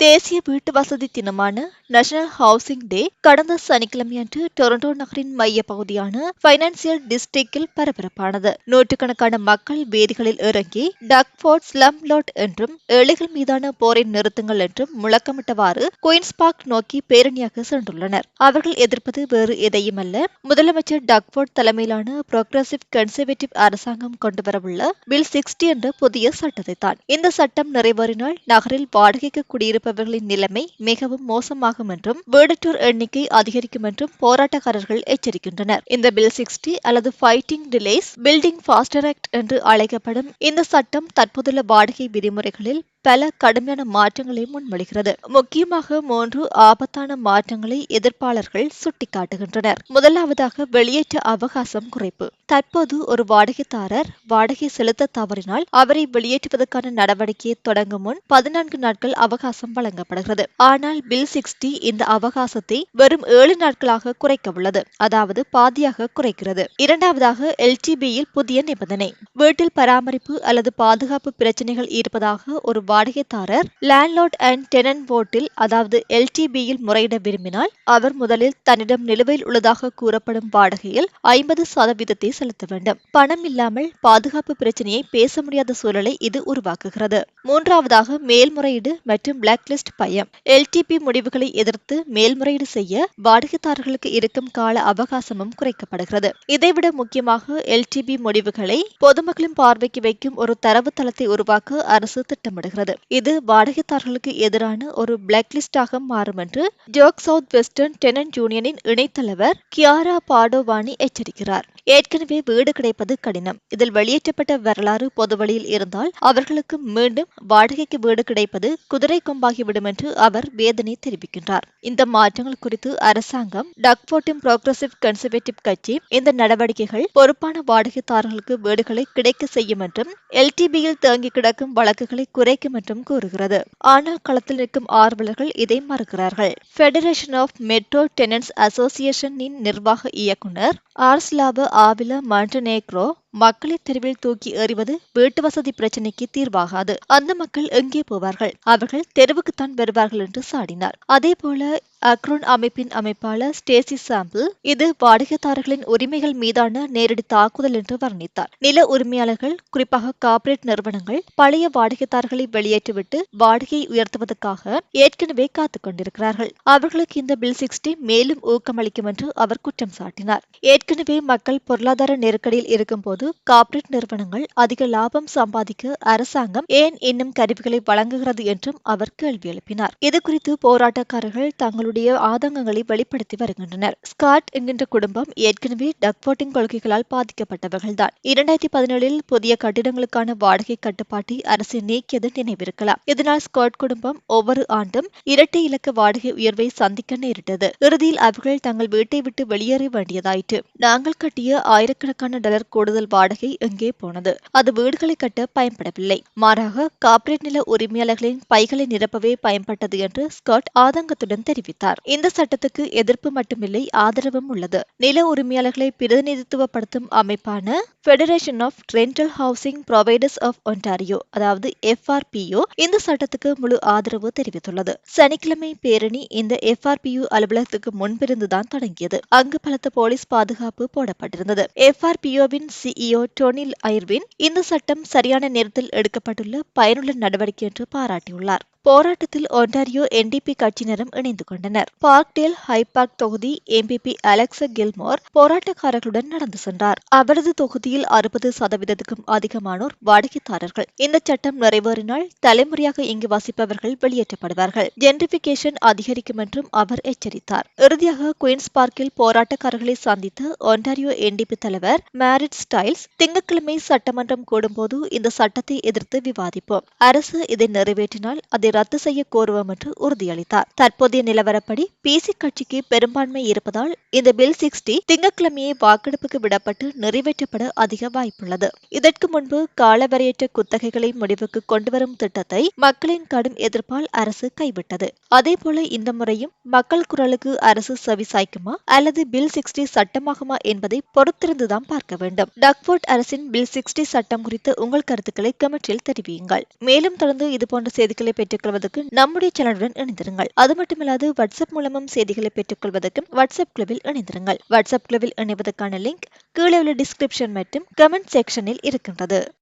தேசிய வீட்டு வசதி தினமான நேஷனல் ஹவுசிங் டே கடந்த சனிக்கிழமையன்று டொரண்டோ நகரின் மைய பகுதியான பைனான்சியல் டிஸ்ட்ரிக்டில் பரபரப்பானது. நூற்றுக்கணக்கான மக்கள் வீதிகளில் இறங்கி டக்ஃபோர்ட் ஸ்லம் லோட் என்றும் ஏழைகள் மீதான போரை நிறுத்துங்கள் என்றும் முழக்கமிட்டவாறு குயின்ஸ் பார்க் நோக்கி பேரணியாக சென்றுள்ளனர். அவர்கள் எதிர்ப்பது வேறு எதையுமல்ல. முதலமைச்சர் டக்ஃபோர்ட் தலைமையிலான புரோக்ரசிவ் கன்சர்வேட்டிவ் அரசாங்கம் கொண்டுவரவுள்ள பில் சிக்ஸ்டி என்ற புதிய சட்டத்தை தான் இந்த சட்டம் நிறைவேறினால் நகரில் வாடகைக்கு குடியிருப்பவர்களின் நிலைமை மிகவும் மோசமாகும் என்றும் வேர்டட்டூர் எண்ணிக்கை அதிகரிக்கும் என்றும் போராட்டக்காரர்கள் எச்சரிக்கின்றனர். இந்த பில் சிக்ஸ்டி அல்லது fighting delays building faster act என்று அழைக்கப்படும் இந்த சட்டம் தற்போதுள்ள வாடகை விதிமுறைகளில் பல கடுமையான மாற்றங்களை முன்மொழிகிறது. முக்கியமாக மூன்று ஆபத்தான மாற்றங்களை எதிர்ப்பாளர்கள் சுட்டிக்காட்டுகின்றனர். முதலாவதாக வெளியேற்ற அவகாசம் குறைப்பு. தற்போது ஒரு வாடகைதாரர் வாடகை செலுத்த தவறினால் அவரை வெளியேற்றுவதற்கான நடவடிக்கையை தொடங்கும் முன் பதினான்கு நாட்கள் அவகாசம் வழங்கப்படுகிறது. ஆனால் பில் சிக்ஸ்டி இந்த அவகாசத்தை வெறும் ஏழு நாட்களாக குறைக்க உள்ளது. அதாவது பாதியாக குறைக்கிறது. இரண்டாவதாக எல்டிபியில் புதிய நிபந்தனை. வீட்டில் பராமரிப்பு அல்லது பாதுகாப்பு பிரச்சனைகள் இருப்பதாக ஒரு வாடகைதாரர் லேண்ட்லார்ட் அண்ட் டெனன் போர்ட்டில் அதாவது எல்டிபியில் முறையிட விரும்பினால் அவர் முதலில் தன்னிடம் நிலுவையில் உள்ளதாக கூறப்படும் வாடகையில் ஐம்பது சதவீதத்தை செலுத்த வேண்டும். பணம் இல்லாமல் பாதுகாப்பு பிரச்சனையை பேச முடியாத சூழலை இது உருவாக்குகிறது. மூன்றாவதாக மேல்முறையீடு மற்றும் பிளாக் லிஸ்ட் பயம் எல்டிபி முடிவுகளை எதிர்த்து மேல்முறையீடு செய்ய வாடகைதாரர்களுக்கு இருக்கும் கால அவகாசமும் குறைக்கப்படுகிறது. இதைவிட முக்கியமாக எல்டிபி முடிவுகளை பொதுமக்களின் பார்வைக்கு வைக்கும் ஒரு தரவுத்தளத்தை உருவாக்க அரசு திட்டமிடுகிறது. இது வாடகைதாரர்களுக்கு எதிரான ஒரு பிளாக் லிஸ்டாக மாறும் என்று ஜோக் சவுத் வெஸ்டர்ன் டெனன்ட் யூனியனின் இணைத்தலைவர் கியாரா பாடோவானி எச்சரிக்கிறார். ஏற்கனவே வீடு கிடைப்பது கடினம். இதில் வெளியேற்றப்பட்ட வரலாறு பொதுவழியில் இருந்தால் அவர்களுக்கு மீண்டும் வாடகைக்கு வீடு கிடைப்பது குதிரை கொம்பாகிவிடும் என்று அவர் வேதனை தெரிவிக்கின்றார். இந்த மாற்றங்கள் குறித்து அரசாங்கம் டக்போர்டின் புரோக்ரசிவ் கன்சர்வேட்டிவ் கட்சி இந்த நடவடிக்கைகள் பொறுப்பான வாடகைதாரர்களுக்கு வீடுகளை கிடைக்க செய்யும் என்றும் எல்டிபியில் தேங்கி கிடக்கும் வழக்குகளை குறைக்கும் நீதிமன்றம் கூறுகிறது. ஆனால் களத்தில் நிற்கும் ஆர்வலர்கள் இதை மறுக்கிறார்கள். ஃபெடரேஷன் ஆஃப் மெட்ரோ டெனன்ஸ் அசோசியேஷனின் நிர்வாக இயக்குனர் ஆர்ஸ்லாப ஆவில மண்டனேக்ரோ மக்களை தெருவில் தூக்கி எறிவது வீட்டு வசதி பிரச்சனைக்கு தீர்வாகாது. அந்த மக்கள் எங்கே போவார்கள்? அவர்கள் தெருவுக்குத்தான் வருவார்கள் என்று சாடினார். அதே போல அக்ரோன் அமைப்பின் அமைப்பாளர் ஸ்டேசி சாம்பிள் இது வாடகைதாரர்களின் உரிமைகள் மீதான நேரடி தாக்குதல் என்று வர்ணித்தார். நில உரிமையாளர்கள் குறிப்பாக கார்ப்பரேட் நிறுவனங்கள் பழைய வாடகைதாரர்களை வெளியேற்றிவிட்டு வாடகையை உயர்த்துவதற்காக ஏற்கனவே காத்துக் கொண்டிருக்கிறார்கள். அவர்களுக்கு இந்த பில் சிக்ஸ்டி மேலும் ஊக்கமளிக்கும் என்று அவர் குற்றம் சாட்டினார். ஏற்கனவே மக்கள் பொருளாதார நெருக்கடியில் இருக்கும் போது கார்ப்பரேட் நிறுவனங்கள் அதிக லாபம் சம்பாதிக்க அரசாங்கம் ஏன் இன்னும் கருவிகளை வழங்குகிறது என்றும் அவர் கேள்வி எழுப்பினார். இது குறித்து போராட்டக்காரர்கள் தங்களுடைய ஆதங்கங்களை வெளிப்படுத்தி வருகின்றனர். ஸ்காட் என்கின்ற குடும்பம் ஏற்கனவே டக்போட்டிங் கொள்கைகளால் பாதிக்கப்பட்டவர்கள்தான். இரண்டாயிரத்தி பதினேழில் புதிய கட்டிடங்களுக்கான வாடகை கட்டுப்பாட்டை அரசு நீக்கியது நினைவிருக்கலாம். இதனால் ஸ்காட் குடும்பம் ஒவ்வொரு ஆண்டும் இரட்டை இலக்க வாடகை உயர்வை சந்திக்க நேரிட்டது. இறுதியில் அவர்கள் தங்கள் வீட்டை விட்டு வெளியேற வேண்டியதாயிற்று. நாங்கள் கட்டிய ஆயிரக்கணக்கான டாலர் கூடுதல் வாடகை எங்கே போனது? அது வீடுகளை கட்ட பயன்படவில்லை. மாறாக கார்ப்பரேட் நில உரிமையாளர்களின் பைகளை நிரப்பவே பயன்பட்டது என்று ஸ்காட் ஆதங்கத்துடன் தெரிவித்தார். இந்த சட்டத்துக்கு எதிர்ப்பு மட்டுமில்லை ஆதரவும் உள்ளது. நில உரிமையாளர்களை பிரதிநிதித்துவப்படுத்தும் அமைப்பான federation of rental housing providers of Ontario அதாவது எஃப்ஆர்பிஓ இந்த சட்டத்துக்கு முழு ஆதரவு தெரிவித்துள்ளது. சனிக்கிழமை பேரணி இந்த எஃப்ஆர்பியு அலுவலகத்துக்கு முன்பிருந்துதான் தொடங்கியது. அங்கு பலத்த போலீஸ் பாதுகாப்பு போடப்பட்டிருந்தது. எஃப்ஆர்பிஓவின் சிஇஓ டொனில் ஐர்வின் இந்த சட்டம் சரியான நேரத்தில் எடுக்கப்பட்டுள்ள பயனுள்ள நடவடிக்கை என்று பாராட்டியுள்ளார். போராட்டத்தில் ஒன்டாரியோ என்டிபி கட்சியினரும் இணைந்து கொண்டனர். பார்க்டேல் ஹைபாக் தொகுதி எம்பிபி அலெக்சா கில்மோர் போராட்டக்காரர்களுடன் நடந்து சென்றார். அவரது தொகுதியில் அறுபது சதவீதத்துக்கும் அதிகமானோர் வாடகைதாரர்கள் இந்த சட்டம் நிறைவேறினால் தலைமுறையாக இங்கு வசிப்பவர்கள் வெளியேற்றப்படுவார்கள். ஜென்டிபிகேஷன் அதிகரிக்கும் என்றும் அவர் எச்சரித்தார். இறுதியாக குயின்ஸ் பார்க்கில் போராட்டக்காரர்களை சந்தித்த ஒன்டாரியோ என்டிபி தலைவர் மேரிட் ஸ்டைல்ஸ் திங்கட்கிழமை சட்டமன்றம் கூடும்போது இந்த சட்டத்தை எதிர்த்து விவாதிப்போம். அரசு இதை நிறைவேற்றினால் அதை ரத்து செய்ய கோருவோம் என்று உறுதியளித்தார். தற்போதைய நிலவரப்படி பிசி கட்சிக்கு பெரும்பான்மை இருப்பதால் இந்த பில் சிக்ஸ்டி திங்கட்கிழமையே வாக்கெடுப்புக்கு விடப்பட்டு நிறைவேற்றப்பட அதிக வாய்ப்புள்ளது. இதற்கு முன்பு காலவரையற்ற குத்தகைகளை முடிவுக்கு கொண்டுவரும் திட்டத்தை மக்களின் கடும் எதிர்ப்பால் அரசு கைவிட்டது. அதேபோல இந்த முறையும் மக்கள் குரலுக்கு அரசு செவிசாய்க்குமா அல்லது பில் சிக்ஸ்டி சட்டமாகுமா என்பதை பொறுத்திருந்துதான் பார்க்க வேண்டும். டக்ஃபோர்ட் அரசின் பில் சிக்ஸ்டி சட்டம் குறித்து உங்கள் கருத்துக்களை கமெண்டில் தெரிவியுங்கள். மேலும் தொடர்ந்து இதுபோன்ற செய்திகளை பெற்றுக் பெற்றுக்கொள்வதற்கு நம்முடைய சேனலுடன் இணைந்திருங்கள். அது மட்டுமில்லாது வாட்ஸ்அப் மூலமும் செய்திகளை பெற்றுக்கொள்வதற்கும் வாட்ஸ்அப் குழுவில் இணைந்திருங்கள். வாட்ஸ்அப் குழுவில் இணைவதற்கான லிங்க் கீழே உள்ள டிஸ்கிரிப்ஷன் மற்றும் கமெண்ட் செக்ஷனில் இருக்கின்றது.